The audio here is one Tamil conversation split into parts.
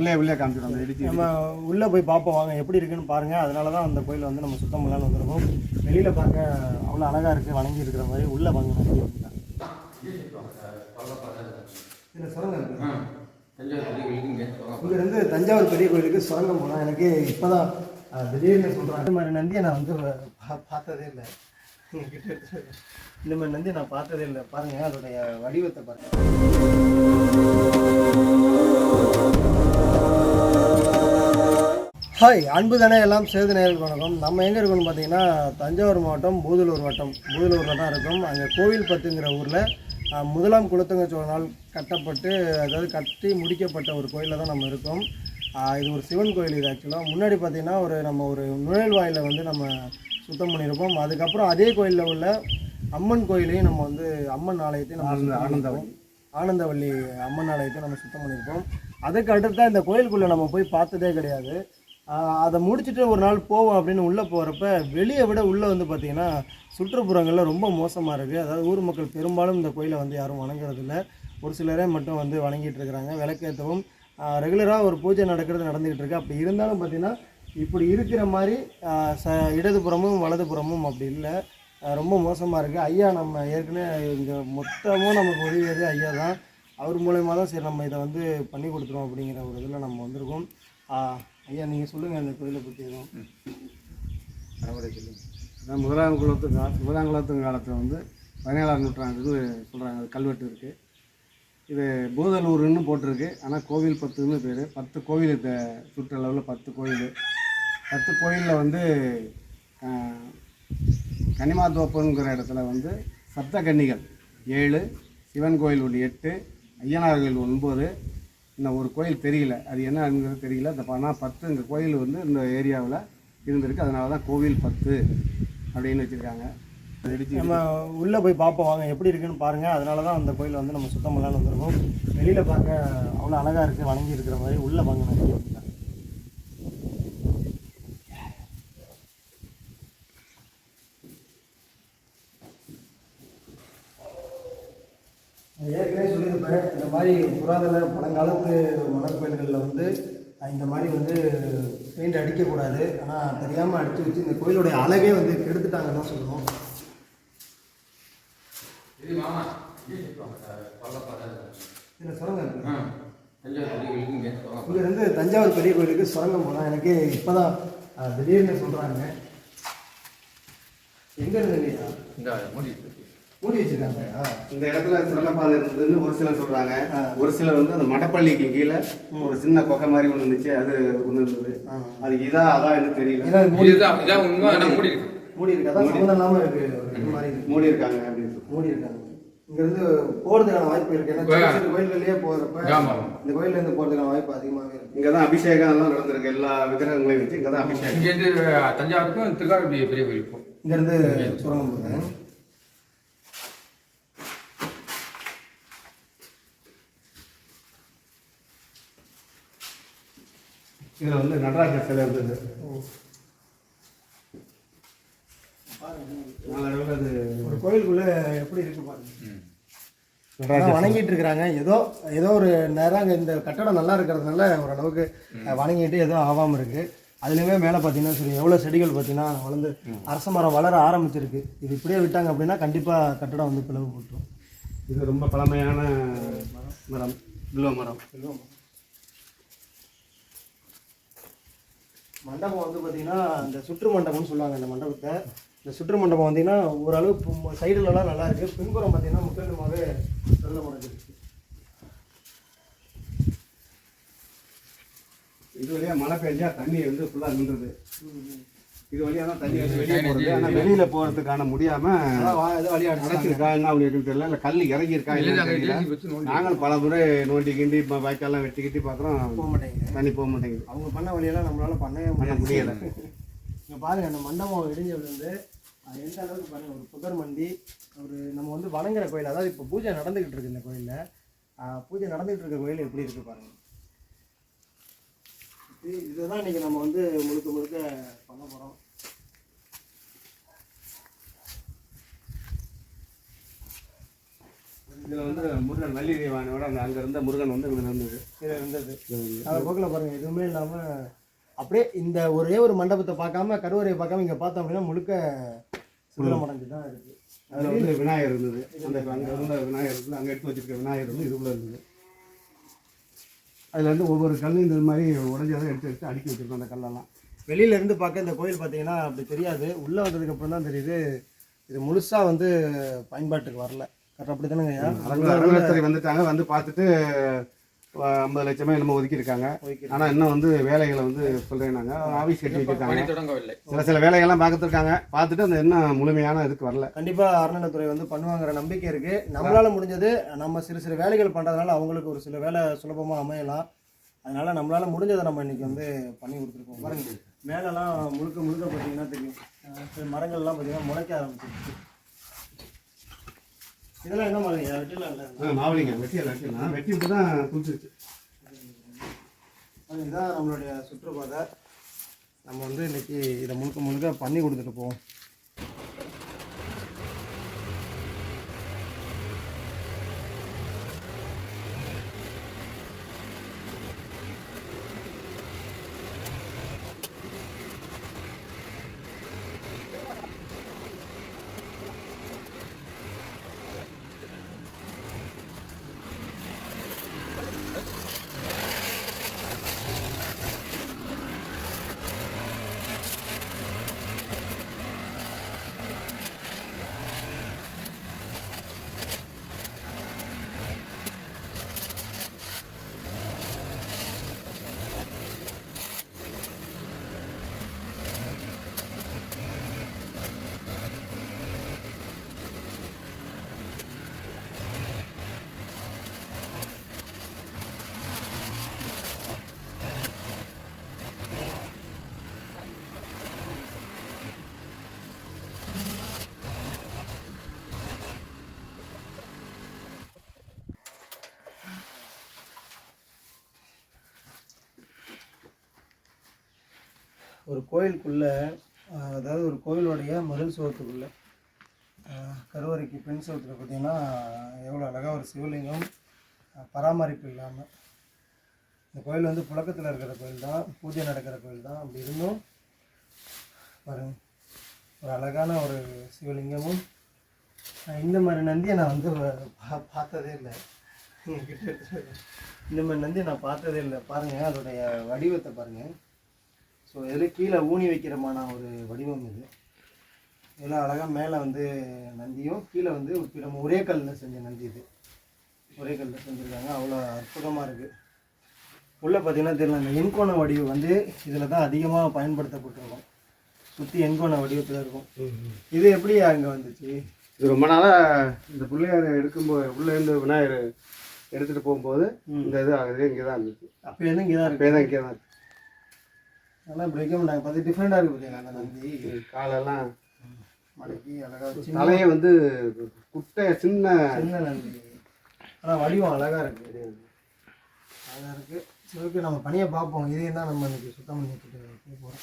உள்ளே உள்ளே காமிச்சிடும் அந்த இடிச்சு நம்ம உள்ளே போய் பார்ப்போம். வாங்க எப்படி இருக்குன்னு பாருங்கள் அதனால தான் அந்த கோயில் வந்து நம்ம சுத்தம் பண்ணலான்னு வந்திருக்கோம். வெளியில் பார்க்க அவ்வளோ அழகாக இருக்குது வணங்கி இருக்கிற மாதிரி. உள்ளே வாங்க வணங்கி சுரங்கம் இருக்குது தஞ்சாவூர் பெரிய கோயிலுக்கு இங்கே இங்கேருந்து தஞ்சாவூர் பெரிய கோயிலுக்கு சுரங்கம் போனால் எனக்கு இப்போ தான் திடீர்னு சொல்கிறேன் இந்த மாதிரி நந்தியை நான் வந்து பார்த்ததே இல்லை. வரேன். இந்த மாதிரி நந்தியை நான் பார்த்ததே இல்லை. பாருங்கள் அதோடைய வடிவத்தை பாருங்கள் ஹாய் அன்பு தானே எல்லாம் சேது நேருக்கு வணக்கம். நம்ம எங்கே இருக்கோம்னு பார்த்தீங்கன்னா தஞ்சாவூர் மாவட்டம் பூதலூர் வட்டம். பூதலூரில் தான் இருக்கும். அங்கே கோவில் பத்துங்கிற ஊரில் முதலாம் குலத்துங்க சோழனால் கட்டப்பட்டு அதாவது கட்டி முடிக்கப்பட்ட ஒரு கோயிலில் தான் நம்ம இருக்கோம். இது ஒரு சிவன் கோயில் இது ஆக்சுவலாக முன்னாடி பார்த்தீங்கன்னா ஒரு நம்ம ஒரு நுழைவாயில வந்து நம்ம சுத்தம் பண்ணியிருப்போம். அதுக்கப்புறம் அதே கோயிலில் உள்ள அம்மன் கோயிலையும் நம்ம வந்து அம்மன் ஆலயத்தையும் நம்ம பண்ணியிருப்போம். ஆனந்தவள்ளி அம்மன் ஆலயத்தை நம்ம சுத்தம் பண்ணியிருப்போம். அதுக்கு அடுத்த இந்த கோயிலுக்குள்ளே நம்ம போய் பார்த்ததே கிடையாது. அதை முடிச்சுட்டு ஒரு நாள் போவோம் அப்படின்னு உள்ளே போகிறப்ப வெளியே விட உள்ளே வந்து பார்த்திங்கன்னா சுற்றுப்புறங்களில் ரொம்ப மோசமாக இருக்குது அதாவது ஊர் மக்கள் பெரும்பாலும் இந்த கோயிலை வந்து யாரும் வணங்குறதில்ல. ஒரு சிலரே மட்டும் வந்து வணங்கிட்டு இருக்கிறாங்க. விளக்கேற்றவும் ரெகுலராக ஒரு பூஜை நடக்கிறது நடந்துகிட்டு இருக்கு. அப்படி இருந்தாலும் பார்த்திங்கன்னா இப்படி இருக்கிற மாதிரி ச இடதுபுறமும் வலதுபுறமும் அப்படி இல்லை. ரொம்ப மோசமாக இருக்குது ஐயா நம்ம ஏற்கனவே இங்கே மொத்தமும் நமக்கு உதவியது ஐயா தான். அவர் மூலயமா தான் சரி நம்ம இதை வந்து பண்ணி கொடுத்துருவோம் அப்படிங்கிற ஒரு இதில் நம்ம வந்திருக்கோம். ஐயா நீங்கள் சொல்லுங்கள் அந்த கோயிலை பற்றி எதுவும். அதான் முதலாம் குலத்து கா முதலாம் குலத்து காலத்தில் வந்து பதினேழாம் நூற்றாண்டுன்னு சொல்கிறாங்க கல்வெட்டு இருக்குது இது பூதலூர்னு போட்டிருக்கு. ஆனால் கோவில் பத்துன்னு பேர். பத்து கோவில் இந்த சுற்றளவில் பத்து கோயில் பத்து கோயிலில் வந்து கனிமாத்தோப்புங்கிற இடத்துல வந்து சப்த கன்னிகள் ஏழு சிவன் கோயில் ஒன்று எட்டு ஐயனார் கோயில் ஒன்பது இன்னும் ஒரு கோயில் தெரியல. அது என்னங்கிறது தெரியல. இந்த ஆனால் பத்து இந்த கோயில் வந்து இந்த ஏரியாவில் இருந்திருக்கு. அதனால தான் கோவில் பத்து அப்படின்னு வச்சுருக்காங்க. அதை நம்ம உள்ளே போய் பார்ப்போம். வாங்க எப்படி இருக்குன்னு பாருங்கள் அதனால தான் அந்த கோயில் வந்து நம்ம சுத்தம் பண்ணலான்னு வந்திருக்கோம். வெளியில் பார்க்க அவ்வளோ அழகாக இருக்குது வணங்கி இருக்கிற மாதிரி. உள்ளே வாங்க வணங்கி வந்துட்டேன் ஏற்கனவே சொல்லியிருப்பேன் இந்த மாதிரி புராதன பழங்காலத்து மணல் கோயில்களில் வந்து இந்த மாதிரி வந்து பெயிண்ட் அடிக்கக்கூடாது ஆனால் தெரியாமல் அடித்து வச்சு இந்த கோயிலுடைய அழகே வந்து கெடுத்துட்டாங்கன்னு தான் சொல்லணும். கோயிலுக்கு இங்கே இங்கேருந்து தஞ்சாவூர் பெரிய கோயிலுக்கு சுரங்கம் போனால் எனக்கு இப்போ தான் திடீர்னு சொல்கிறாங்க எங்கே இருந்தீங்க இந்த மூடி இருக்கு. மூடி வச்சுருக்காங்க இந்த இடத்துல சுரங்கப்பாதை இருந்ததுன்னு ஒரு சிலர் சொல்கிறாங்க ஒரு சிலர் வந்து அந்த மடப்பள்ளிக்கு கீழே ஒரு சின்ன கொகை மாதிரி ஒன்று இருந்துச்சு அது ஒன்று இருந்தது. அது இதா அதான் எனக்கு தெரியல. மூடி மூடி இருக்கு மூடி இருக்கு? சம்மந்தம் இருக்கு. இருக்காங்க அப்படின்னு. மூடி இருக்காங்க. இங்கேருந்து போகிறதுக்கான வாய்ப்பு இருக்குது ஏன்னா கோயில்கள்லேயே ஆமா. இந்த கோயில்லேருந்து போகிறதுக்கான வாய்ப்பு அதிகமாகவே இருக்குது இங்கே தான் அபிஷேகம் எல்லாம் நடந்திருக்கு. எல்லா விக்கிரகங்களையும் வச்சு இங்கே தான் அபிஷேகம் தஞ்சாவூருக்கும் திருக்காரப்பள்ளி பெரிய கோயில் இருக்கும் இங்கேருந்து சுரங்கம் போகிறேன் இதில் வந்து நடராஜர் சிலை இருந்தது நாளடைவில் அது ஒரு கோயிலுக்குள்ளே எப்படி இருக்கு பாருங்க. வணங்கிட்டு இருக்கிறாங்க ஏதோ ஏதோ ஒரு நேரம் அங்கே இந்த கட்டடம் நல்லா இருக்கிறதுனால ஓரளவுக்கு வணங்கிட்டு எதுவும் ஆகாமல் இருக்கு. அதுலேயுமே மேலே பார்த்தீங்கன்னா சரி எவ்வளோ செடிகள் பார்த்தீங்கன்னா வளர்ந்து அரச மரம் வளர ஆரம்பிச்சிருக்கு. இது இப்படியே விட்டாங்க அப்படின்னா கண்டிப்பாக கட்டடம் வந்து பிளவு போட்டுரும். இது ரொம்ப பழமையான மரம். வில்வ மரம். மண்டபம் வந்து பார்த்தீங்கன்னா இந்த சுற்று மண்டபம்னு சொல்லுவாங்க இந்த மண்டபத்தை. இந்த சுற்று மண்டபம் பார்த்தீங்கன்னா ஓரளவு சைடுலலாம் நல்லா இருக்கு. பின்புறம் பார்த்தீங்கன்னா முற்றிலுமாவே நல்ல முறைஞ்சிருக்கு இது வழியா மழை பெஞ்சா தண்ணி வந்து ஃபுல்லாக நின்றுது. இது வழியா தான் தண்ணி வந்து வெளியே போகிறது ஆனால் வெளியில போகிறதுக்கான முடியாம அதான் வா- ஏதோ வழி அடிச்சிருக்காங்க அடைச்சிருக்கா என்ன அப்படி இருக்குன்னு தெரியல. இல்லை கல் இறங்கி இருக்கா இல்லை நாங்களும் பல முறை நோண்டி கிண்டி இப்போ வாய்க்கால்லாம் வெட்டி கிட்டி பார்க்குறோம் போக மாட்டேங்குது. தண்ணி போக மாட்டேங்குது. அவங்க பண்ண வழியெல்லாம் நம்மளால பண்ணவே பண்ண முடியல. இங்க பாருங்க அந்த மண்டபம் இடிஞ்சு விழுந்து அது எந்த அளவுக்கு பாருங்க ஒரு புதர் மண்டி ஒரு நம்ம வந்து வணங்குற கோயில். அதாவது இப்போ பூஜை நடந்துகிட்டு இருக்கு இந்த கோயில்ல. பூஜை நடந்துகிட்டு இருக்க கோயில் எப்படி இருக்கு பாருங்க. இது- இதுதான் இன்னைக்கு நம்ம வந்து முழுக்க முழுக்க பண்ண போறோம். இதில் வந்து முருகன் வள்ளி தெய்வானோட அந்த அங்கே இருந்த முருகன் வந்து இதில் இருந்தது. இதில் இருந்தது. அதை போக்கில் பாருங்கள் எதுவுமே இல்லாமல் அப்படியே இந்த ஒரே ஒரு மண்டபத்தை பார்க்காம கருவறையை பார்க்காம இங்கே பார்த்தோம் அப்படின்னா முழுக்க சிதிலம் அடைஞ்சு தான் இருக்குது அதில் வந்து விநாயகர் இருந்தது. அந்த அங்கே இருந்த விநாயகர் இருந்தது அங்கே எடுத்து வச்சிருக்க விநாயகர் வந்து இதுக்குள்ளே இருந்தது. அதில் வந்து ஒவ்வொரு கல்லும் இந்த மாதிரி உடஞ்சதை எடுத்து எடுத்து அடுக்கி வச்சிருக்கோம் அந்த கல்லெல்லாம். வெளியிலேருந்து பார்க்க இந்த கோயில் பார்த்தீங்கன்னா அப்படி தெரியாது. உள்ளே வந்ததுக்கப்புறம் தான் தெரியுது. இது முழுசாக வந்து பயன்பாட்டுக்கு வரல. கரெக்டாக அப்படி தானேங்க ஐயா வந்துட்டாங்க. வந்து பார்த்துட்டு ஐம்பது லட்சமே என்னமோ ஒதுக்கியிருக்காங்க. ஆனால் இன்னும் வந்து வேலைகளை வந்து சொல்கிறேன்னாங்க ஆஃபீஸ் கட்டி வச்சிருக்காங்க. சில சில வேலைகள்லாம் பார்த்துருக்காங்க. பார்த்துட்டு அந்த இன்னும் முழுமையான இதுக்கு வரல. கண்டிப்பாக அறநிலைத்துறை வந்து பண்ணுவாங்கிற நம்பிக்கை இருக்குது நம்மளால் முடிஞ்சது நம்ம சிறு சிறு வேலைகள் பண்ணுறதுனால அவங்களுக்கு ஒரு சில வேலை சுலபமாக அமையலாம். அதனால் நம்மளால் முடிஞ்சதை நம்ம இன்னைக்கு வந்து பண்ணி கொடுத்துருக்கோம். பாருங்க. மேலெல்லாம் முழுக்க முழுக்க பார்த்தீங்கன்னா தெரியும். மரங்கள்லாம் பார்த்தீங்கன்னா முளைக்க ஆரம்பிச்சிருச்சு. இதெல்லாம் என்ன மரங்க வெட்டிலாம் இல்லை? மாவளிங்க வெட்டியெல்லாம் வெட்டிடலாம் வெட்டி விட்டு தான் குளிச்சிருச்சு. அது இதான் நம்மளுடைய சுற்றுப்பாதை. நம்ம வந்து இன்னைக்கு இதை முழுக்க முழுக்க பண்ணி கொடுத்துட்டு போவோம். ஒரு கோயிலுக்குள்ளே அதாவது ஒரு கோயிலுடைய முதல் சுவத்துக்குள்ளே கருவறைக்கு பெண் சுவத்தில் பார்த்திங்கன்னா எவ்வளோ அழகாக ஒரு சிவலிங்கம் பராமரிப்பு இல்லாமல் இந்த கோயில் வந்து புழக்கத்தில் இருக்கிற கோயில் தான் பூஜை நடக்கிற கோயில் தான். அப்படி இருந்தும் பாருங்க ஒரு அழகான ஒரு சிவலிங்கமும் இந்த மாதிரி நந்தியை நான் வந்து பா- பார்த்ததே இல்லை. கிட்ட இந்த மாதிரி நந்தியை நான் பார்த்ததே இல்லை. பாருங்கள் அதோடைய வடிவத்தை பாருங்கள் ஸோ இதில் கீழே ஊனி வைக்கிறமான ஒரு வடிவம் இது. இதெல்லாம் அழகாக மேலே வந்து நந்தியும் கீழே வந்து நம்ம ஒரே கல்லில் செஞ்ச நந்தி இது. ஒரே கல்லில் செஞ்சுருக்காங்க. அவ்வளோ அற்புதமாக இருக்குது உள்ளே பார்த்தீங்கன்னா தெரியல இந்த எண்கோண வடிவம் வந்து இதில் தான் அதிகமாக பயன்படுத்தப்பட்டிருக்கும். சுற்றி எண்கோண வடிவத்தில் இருக்கும். இது எப்படி அங்கே வந்துச்சு? இது ரொம்ப நாளாக இந்த பிள்ளையார் எடுக்கும்போது உள்ளே இருந்து விநாயகர் எடுத்துகிட்டு போகும்போது இந்த இது ஆகுது இங்கே தான் இருந்துச்சு. அப்போ இங்கே தான் இருக்கு இங்கே தான் இருக்கு. ஆனால் இப்படி வைக்க மாட்டாங்க. பார்த்து டிஃப்ரெண்ட்டாக இருக்குது பார்த்தீங்களா அந்த நந்தி காலெல்லாம் மடக்கி அழகாக சின்ன தலையை வந்து குட்டை சின்ன சின்ன நந்தி ஆனால் வடிவம் அழகாக இருக்குது அழகாக இருக்குது சரி ஓகே நம்ம பணியை பார்ப்போம். இதையும் தான் நம்ம இன்னைக்கு சுத்தம் பண்ணி போகிறோம்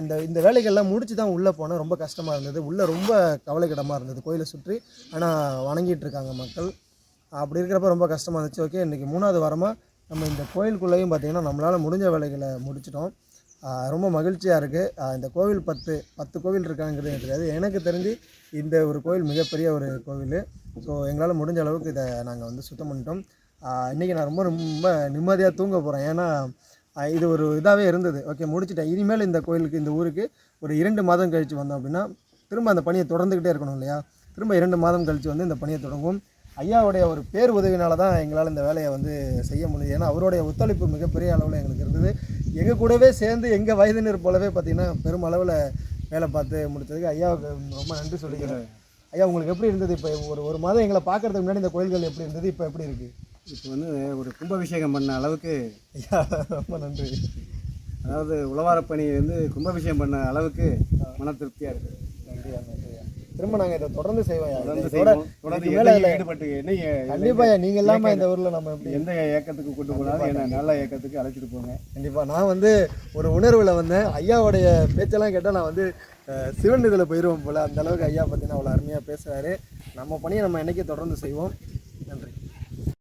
இந்த இந்த வேலைகள்லாம் முடிச்சு தான் உள்ளே போனால் ரொம்ப கஷ்டமாக இருந்தது. உள்ளே ரொம்ப கவலைக்கிடமாக இருந்தது. கோயிலை சுற்றி. ஆனால் வணங்கிட்டு இருக்காங்க மக்கள். அப்படி இருக்கிறப்ப ரொம்ப கஷ்டமாக இருந்துச்சு. ஓகே இன்றைக்கி மூணாவது வாரமாக நம்ம இந்த கோயிலுக்குள்ளேயும் பார்த்திங்கன்னா நம்மளால் முடிஞ்ச வேலைகளை முடிச்சிட்டோம். ரொம்ப மகிழ்ச்சியாக இருக்குது இந்த கோவில் பத்து பத்து கோவில் இருக்காங்கிறது எனக்கு தெரியாது. எனக்கு தெரிஞ்சு இந்த ஒரு கோவில் மிகப்பெரிய ஒரு கோவில். ஸோ எங்களால் முடிஞ்ச அளவுக்கு இதை நாங்கள் வந்து சுத்தம் பண்ணிட்டோம். இன்றைக்கி நான் ரொம்ப ரொம்ப நிம்மதியாக தூங்க போகிறேன் ஏன்னா இது ஒரு இதாகவே இருந்தது. ஓகே முடிச்சுட்டேன். இனிமேல் இந்த கோயிலுக்கு இந்த ஊருக்கு ஒரு இரண்டு மாதம் கழித்து வந்தோம் அப்படின்னா திரும்ப அந்த பணியை தொடர்ந்துக்கிட்டே இருக்கணும் இல்லையா? திரும்ப இரண்டு மாதம் கழித்து வந்து இந்த பணியை தொடங்கும் ஐயாவுடைய ஒரு பேர் உதவினால தான் எங்களால் இந்த வேலையை வந்து செய்ய முடியுது ஏன்னா அவருடைய ஒத்துழைப்பு மிகப்பெரிய அளவில் எங்களுக்கு இருந்தது. எங்கள் கூடவே சேர்ந்து எங்கள் வயதினர் போலவே பார்த்திங்கன்னா பெருமளவில் வேலை பார்த்து முடிச்சதுக்கு ஐயாவுக்கு ரொம்ப நன்றி சொல்லிக்கிறேன். ஐயா உங்களுக்கு எப்படி இருந்தது? இப்போ ஒரு ஒரு மாதம் எங்களை பார்க்கறதுக்கு முன்னாடி இந்த கோயில்கள் எப்படி இருந்தது? இப்போ எப்படி இருக்குது இப்போ வந்து ஒரு கும்பாபிஷேகம் பண்ண அளவுக்கு ஐயா ரொம்ப நன்றி. அதாவது உழவாரப் பணி வந்து கும்பாபிஷேகம் பண்ண அளவுக்கு மன திருப்தியாக இருக்குது நன்றியா நன்றியா திரும்ப நாங்கள் இதை தொடர்ந்து செய்வோம். தொடர்ந்து மேல ஈடுபட்டு என்னைய கண்டிப்பா ஐயா, நீங்க இல்லாமல் இந்த ஊரில் நம்ம எப்படி எந்த இயக்கத்துக்கு கொண்டு போனாலும் என்ன நல்ல இயக்கத்துக்கு அழைச்சிட்டு போங்க. கண்டிப்பாக நான் வந்து ஒரு உணர்வில் வந்தேன். ஐயாவுடைய பேச்செல்லாம் கேட்டால் நான் வந்து சிவன் இதில் போயிடுவோம் போல். அந்த அளவுக்கு ஐயா பார்த்தீங்கன்னா அவ்வளோ அருமையாக பேசுகிறாரு நம்ம பணியை நம்ம என்னைக்கு தொடர்ந்து செய்வோம். நன்றி.